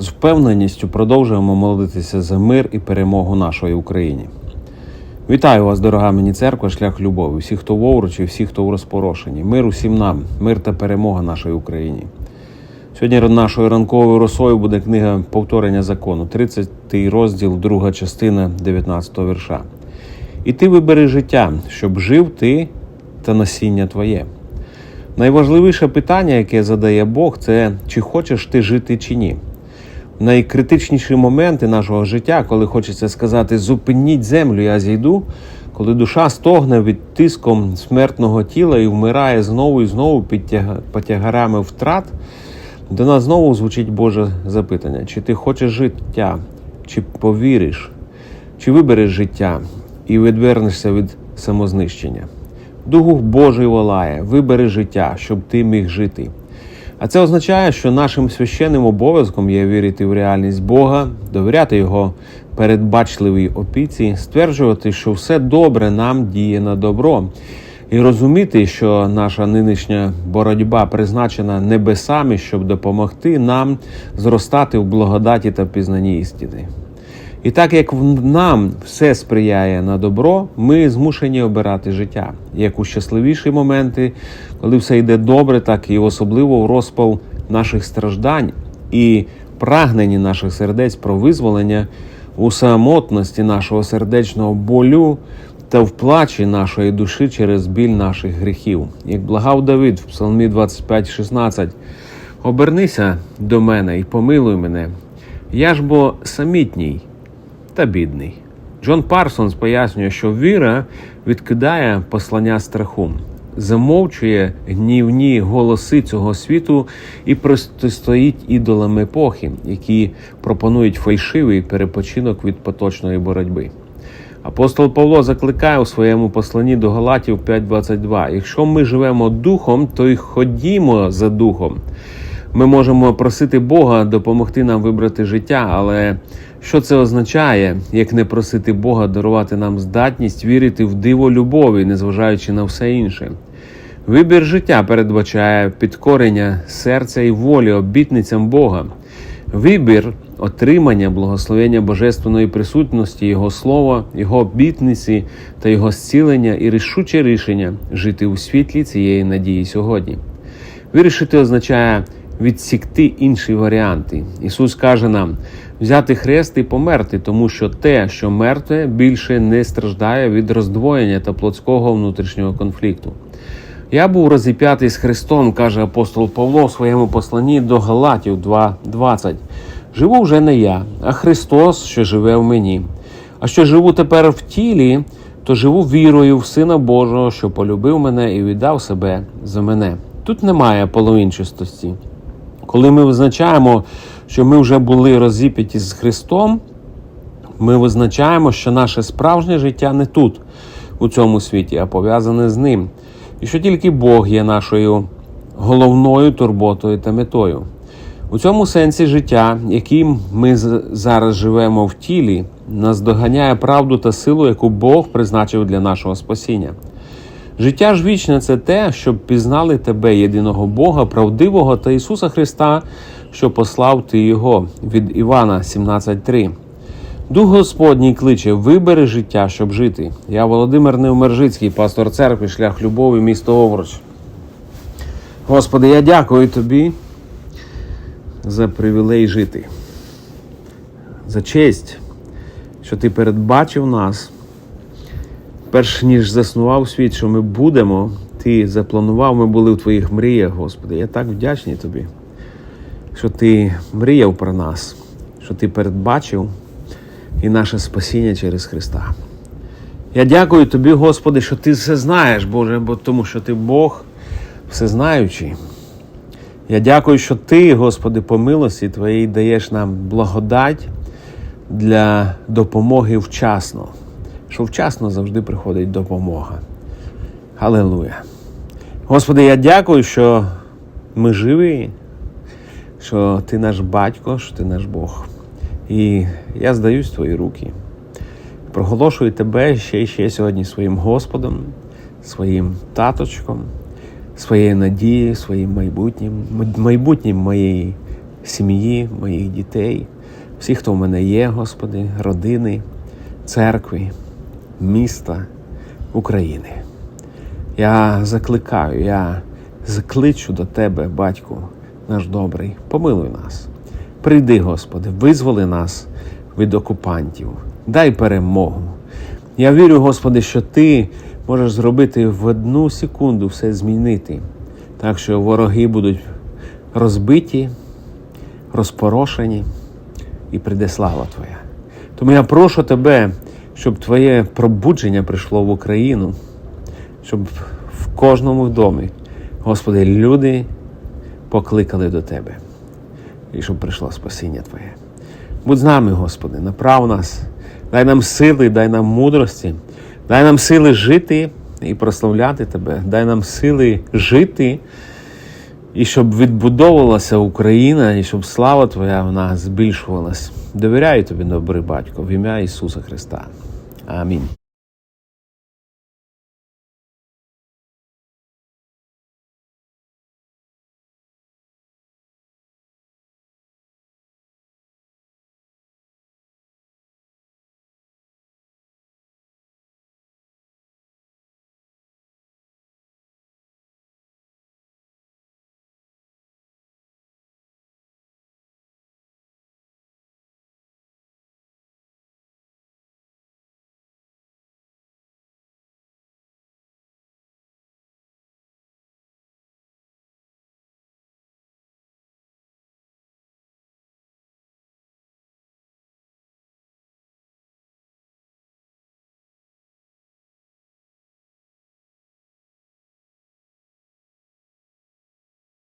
з впевненістю продовжуємо молитися за мир і перемогу нашої Україні. Вітаю вас, дорога мені церква, шлях любові, всі, хто в Овручі, всі, хто в розпорошенні. Мир усім нам, мир та перемога нашій Україні. Сьогодні нашою ранковою росою буде книга Повторення закону, 30 розділ, друга частина 19 вірша. І ти вибери життя, щоб жив ти та насіння твоє. Найважливіше питання, яке задає Бог, це чи хочеш ти жити чи ні. Найкритичніші моменти нашого життя, коли хочеться сказати зупиніть землю, я зійду, коли душа стогне від тиском смертного тіла і вмирає знову і знову під тяга- втрат, до нас знову звучить Боже запитання: чи ти хочеш життя, чи повіриш, чи вибереш життя і відвернешся від самознищення. Дух Божий волає, вибери життя, щоб ти міг жити. А це означає, що нашим священним обов'язком є вірити в реальність Бога, довіряти Його передбачливій опіці, стверджувати, що все добре нам діє на добро, і розуміти, що наша нинішня боротьба призначена небесами, щоб допомогти нам зростати в благодаті та пізнанні істини. І так як нам все сприяє на добро, ми змушені обирати життя. Як у щасливіші моменти, коли все йде добре, так і особливо в розпал наших страждань і прагненні наших сердець про визволення у самотності нашого сердечного болю та в плачі нашої душі через біль наших гріхів. Як благав Давид в Псалмі 25:16, обернися до мене і помилуй мене. Я ж бо самітній та бідний. Джон Парсонс пояснює, що віра відкидає послання страху, замовчує гнівні голоси цього світу і протистоїть ідолам епохи, які пропонують фальшивий перепочинок від поточної боротьби. Апостол Павло закликає у своєму посланні до Галатів 5.22. Якщо ми живемо духом, то й ходімо за духом. Ми можемо просити Бога допомогти нам вибрати життя, але що це означає, як не просити Бога дарувати нам здатність вірити в диво любові, незважаючи на все інше? Вибір життя передбачає підкорення серця і волі обітницям Бога. Вибір отримання благословення божественної присутності, Його слова, Його обітниці та Його зцілення і рішуче рішення жити у світлі цієї надії сьогодні. Вирішити означає відсікти інші варіанти. Ісус каже нам взяти хрест і померти, тому що те, що мертве, більше не страждає від роздвоєння та плотського внутрішнього конфлікту. Я був розіп'ятий з Христом, каже апостол Павло в своєму посланні до Галатів 2.20. Живу вже не я, а Христос, що живе в мені. А що живу тепер в тілі, то живу вірою в Сина Божого, що полюбив мене і віддав себе за мене. Тут немає половинчастості. Коли ми визначаємо, що ми вже були розіп'яті з Христом, ми визначаємо, що наше справжнє життя не тут, у цьому світі, а пов'язане з ним. І що тільки Бог є нашою головною турботою та метою. У цьому сенсі життя, яким ми зараз живемо в тілі, нас доганяє правду та силу, яку Бог призначив для нашого спасіння. Життя ж вічне це те, щоб пізнали тебе, єдиного Бога, правдивого та Ісуса Христа, що послав ти Його від Івана 17.3. Дух Господній кличе, вибери життя, щоб жити. Я Володимир Невмержицький, пастор церкви, шлях любові, місто Овруч. Господи, я дякую Тобі за привілей жити, за честь, що Ти передбачив нас перш ніж заснував світ, що ми будемо, ти запланував, ми були в твоїх мріях, Господи. Я так вдячний тобі, що ти мріяв про нас, що ти передбачив і наше спасіння через Христа. Я дякую тобі, Господи, що ти все знаєш, Боже, бо тому що ти Бог всезнаючий. Я дякую, що ти, Господи, по милості Твоїй даєш нам благодать для допомоги вчасно що вчасно завжди приходить допомога. Халилуя. Господи, я дякую, що ми живі, що Ти наш батько, що Ти наш Бог. І я здаюсь Твої руки. Проголошую Тебе ще і ще сьогодні своїм Господом, своїм таточком, своєю надією, своїм майбутнім, майбутнім моєї сім'ї, моїх дітей, всіх, хто в мене є, Господи, родини, церкви, міста, України. Я закликаю, я закличу до Тебе, Батьку наш добрий, помилуй нас. Прийди, Господи, визволи нас від окупантів, дай перемогу. Я вірю, Господи, що Ти можеш зробити в одну секунду все змінити, так що вороги будуть розбиті, розпорошені і прийде слава Твоя. Тому я прошу Тебе, щоб Твоє пробудження прийшло в Україну, щоб в кожному домі, Господи, люди покликали до Тебе. І щоб прийшло спасіння Твоє. Будь з нами, Господи, направ нас, дай нам сили, дай нам мудрості, дай нам сили жити і прославляти Тебе, дай нам сили жити, і щоб відбудовувалася Україна, і щоб слава Твоя в нас збільшувалась. Довіряю тобі, добрий батько, в ім'я Ісуса Христа. Амінь.